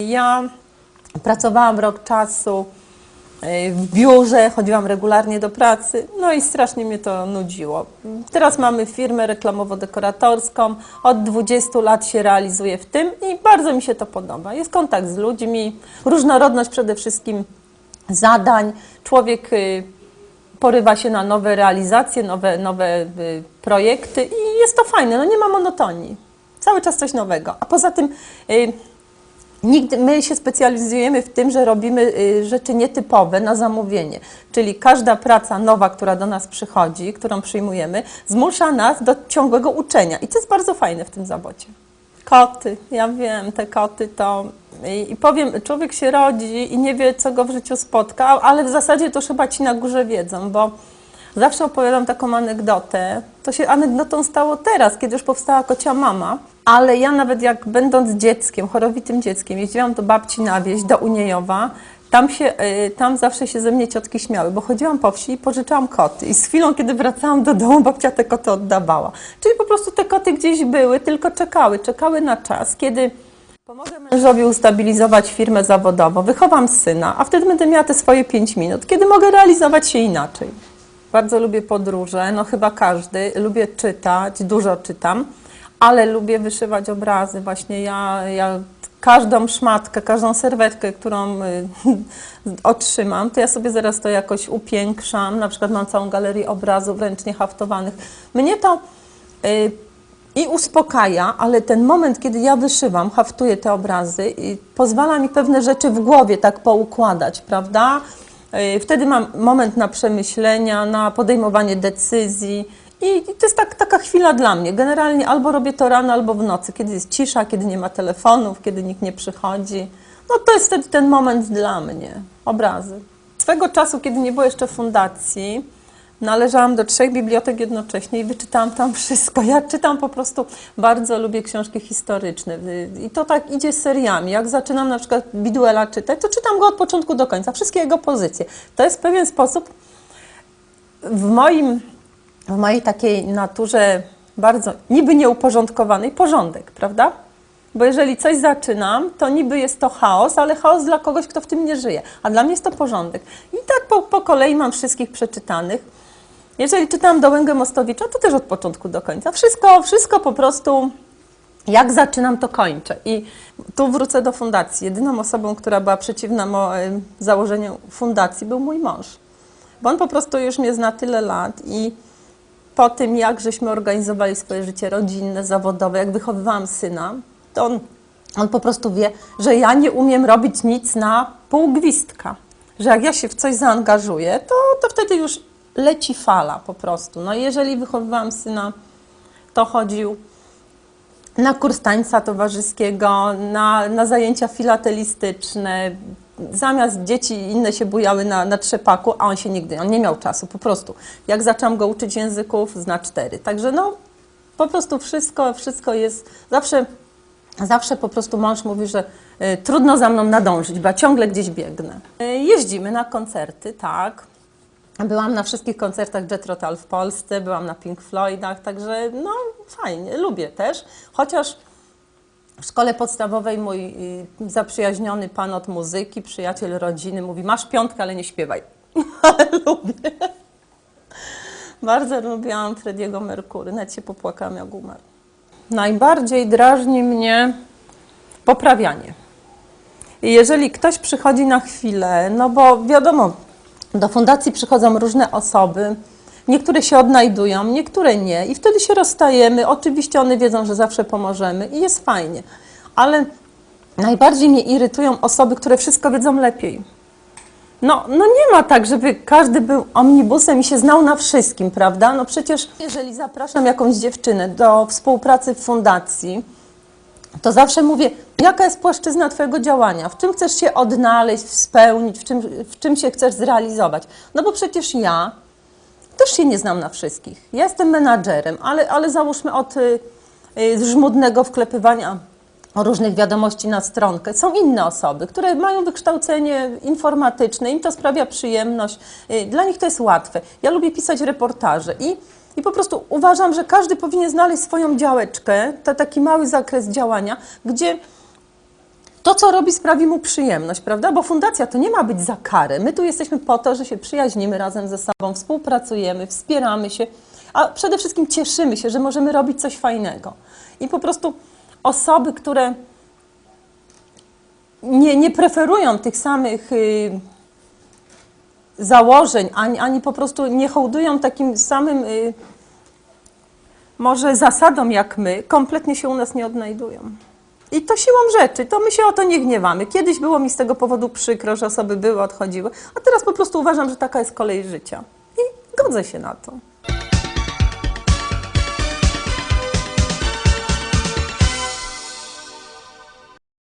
Ja pracowałam rok czasu y, w biurze, chodziłam regularnie do pracy, no i strasznie mnie to nudziło. Teraz mamy firmę reklamowo-dekoratorską, od 20 lat się realizuję w tym i bardzo mi się to podoba. Jest kontakt z ludźmi, różnorodność przede wszystkim zadań. Człowiek y, porywa się na nowe realizacje, nowe, nowe y, projekty i jest to fajne, no nie ma monotonii. Cały czas coś nowego. A poza tym y, Nigdy, my się specjalizujemy w tym, że robimy y, rzeczy nietypowe na zamówienie. Czyli każda praca nowa, która do nas przychodzi, którą przyjmujemy, zmusza nas do ciągłego uczenia. I to jest bardzo fajne w tym zawodzie. Koty, ja wiem, te koty to. I, powiem, człowiek się rodzi i nie wie, co go w życiu spotka, ale w zasadzie to chyba ci na górze wiedzą, bo zawsze opowiadam taką anegdotę. To się anegdotą stało teraz, kiedy już powstała kocia mama. Ale ja nawet jak będąc dzieckiem, chorowitym dzieckiem, jeździłam do babci na wieś, do Uniejowa, tam, się, y, tam zawsze się ze mnie ciotki śmiały, bo chodziłam po wsi i pożyczałam koty. I z chwilą, kiedy wracałam do domu, babcia te koty oddawała. Czyli po prostu te koty gdzieś były, tylko czekały, czekały na czas, kiedy pomogę mężowi ustabilizować firmę zawodową, wychowam syna, a wtedy będę miała te swoje 5 minut, kiedy mogę realizować się inaczej. Bardzo lubię podróże, no chyba każdy. Lubię czytać, dużo czytam, ale lubię wyszywać obrazy. Właśnie ja, ja każdą szmatkę, każdą serwetkę, którą y, otrzymam, to ja sobie zaraz to jakoś upiększam. Na przykład mam całą galerię obrazów ręcznie haftowanych. Mnie to y, i uspokaja, ale ten moment, kiedy ja wyszywam, haftuję te obrazy, i pozwala mi pewne rzeczy w głowie tak poukładać, prawda? Y, Wtedy mam moment na przemyślenia, na podejmowanie decyzji. I to jest tak, taka chwila dla mnie. Generalnie albo robię to rano, albo w nocy, kiedy jest cisza, kiedy nie ma telefonów, kiedy nikt nie przychodzi. No to jest wtedy ten moment dla mnie. Obrazy. Swego czasu, kiedy nie było jeszcze fundacji, należałam do trzech bibliotek jednocześnie i wyczytałam tam wszystko. Ja czytam po prostu, bardzo lubię książki historyczne i to tak idzie seriami. Jak zaczynam na przykład Biduela czytać, to czytam go od początku do końca, wszystkie jego pozycje. To jest w pewien sposób w moim, w mojej takiej naturze bardzo niby nieuporządkowanej porządek, prawda? Bo jeżeli coś zaczynam, to niby jest to chaos, ale chaos dla kogoś, kto w tym nie żyje. A dla mnie jest to porządek. I tak po, po kolei mam wszystkich przeczytanych. Jeżeli czytam Dołęgę Mostowicza, to też od początku do końca. Wszystko, wszystko po prostu jak zaczynam, to kończę. I tu wrócę do fundacji. Jedyną osobą, która była przeciwna założeniu fundacji, był mój mąż. Bo on po prostu już mnie zna tyle lat i po tym, jak żeśmy organizowali swoje życie rodzinne, zawodowe, jak wychowywałam syna, to on, on po prostu wie, że ja nie umiem robić nic na pół gwizdka. Że jak ja się w coś zaangażuję, to, to wtedy już leci fala po prostu. No jeżeli wychowywałam syna, to chodził na kurs tańca towarzyskiego, na, na zajęcia filatelistyczne. Zamiast dzieci inne się bujały na, na trzepaku, a on się nigdy, on nie miał czasu, po prostu. Jak zaczęłam go uczyć języków, zna cztery. Także no, po prostu wszystko, wszystko jest, zawsze, zawsze po prostu mąż mówi, że y, trudno za mną nadążyć, bo ja ciągle gdzieś biegnę. Y, jeździmy na koncerty, tak. Byłam na wszystkich koncertach Jet Rotal w Polsce, byłam na Pink Floydach, także no fajnie, lubię też. Chociaż w szkole podstawowej mój y, zaprzyjaźniony pan od muzyki, przyjaciel rodziny mówi, masz piątkę, ale nie śpiewaj. lubię. Bardzo lubiłam Frediego Merkury, nawet się popłakałam jak umarł. Najbardziej drażni mnie poprawianie. I jeżeli ktoś przychodzi na chwilę, no bo wiadomo, do fundacji przychodzą różne osoby, niektóre się odnajdują, niektóre nie, i wtedy się rozstajemy. Oczywiście one wiedzą, że zawsze pomożemy i jest fajnie, ale najbardziej mnie irytują osoby, które wszystko wiedzą lepiej. No, no nie ma tak, żeby każdy był omnibusem i się znał na wszystkim, prawda? No przecież jeżeli zapraszam jakąś dziewczynę do współpracy w fundacji, to zawsze mówię, jaka jest płaszczyzna Twojego działania, w czym chcesz się odnaleźć, spełnić, w czym, w czym się chcesz zrealizować. No bo przecież ja też się nie znam na wszystkich. Ja jestem menadżerem, ale, ale załóżmy od y, y, żmudnego wklepywania różnych wiadomości na stronkę. Są inne osoby, które mają wykształcenie informatyczne, im to sprawia przyjemność, y, dla nich to jest łatwe. Ja lubię pisać reportaże i, i po prostu uważam, że każdy powinien znaleźć swoją działeczkę, to taki mały zakres działania, gdzie to, co robi, sprawi mu przyjemność, prawda? Bo fundacja to nie ma być za karę. My tu jesteśmy po to, że się przyjaźnimy razem ze sobą, współpracujemy, wspieramy się, a przede wszystkim cieszymy się, że możemy robić coś fajnego. I po prostu osoby, które nie, nie preferują tych samych y, założeń, ani, ani po prostu nie hołdują takim samym y, może zasadom jak my, kompletnie się u nas nie odnajdują. I to siłą rzeczy, to my się o to nie gniewamy. Kiedyś było mi z tego powodu przykro, że osoby były, odchodziły, a teraz po prostu uważam, że taka jest kolej życia. I godzę się na to.